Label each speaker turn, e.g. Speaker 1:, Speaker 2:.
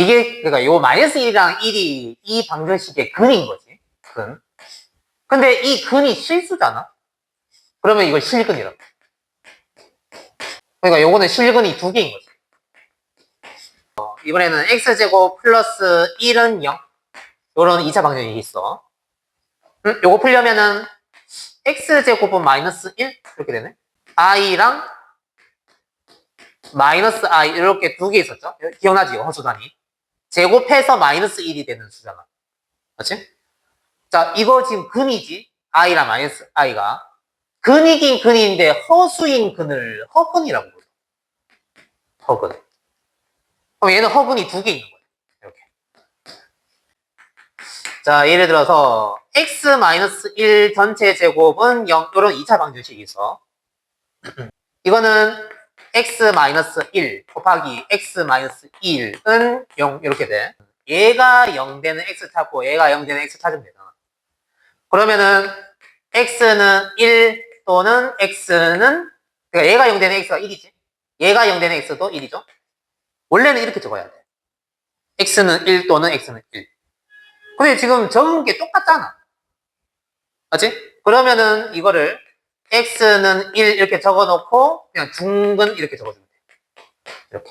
Speaker 1: 이게 그러니까 요 마이너스 1이랑 1이 이 방정식의 근인 거지. 근. 근데 이 근이 실수잖아. 그러면 이걸 실근이라고. 그러니까 요거는 실근이 두 개인 거지. 어, 이번에는 x제곱 플러스 1은 0. 요런 2차 방정식이 있어. 음, 요거 풀려면은 x제곱은 마이너스 1 이렇게 되네. i랑 마이너스 i 이렇게 두 개 있었죠? 기억나지? 허수 단위. 제곱해서 마이너스 1이 되는 수잖아. 맞지? 자, 이거 지금 근이지? i랑 마이너스 i가. 근이긴 근인데 허수인 근을 허근이라고 부르 허근. 그럼 얘는 허근이 두 개 있는 거야. 이렇게. 자, 예를 들어서 x-1 전체 제곱은 0, 이런 2차 방정식이 있어. 이거는 x-1 곱하기 x-1은 0 이렇게 돼. 얘가 0 되는 x 찾고 얘가 0 되는 x 찾으면 되잖아. 그러면은 x는 1 또는 x는 그러니까 얘가 0 되는 x가 1이지. 얘가 0 되는 x도 1이죠. 원래는 이렇게 적어야 돼. x는 1 또는 x는 1. 근데 지금 적은 게 똑같잖아. 맞지? 그러면은 이거를 x는 1 이렇게 적어놓고 그냥 중근 이렇게 적어주면 돼. 이렇게.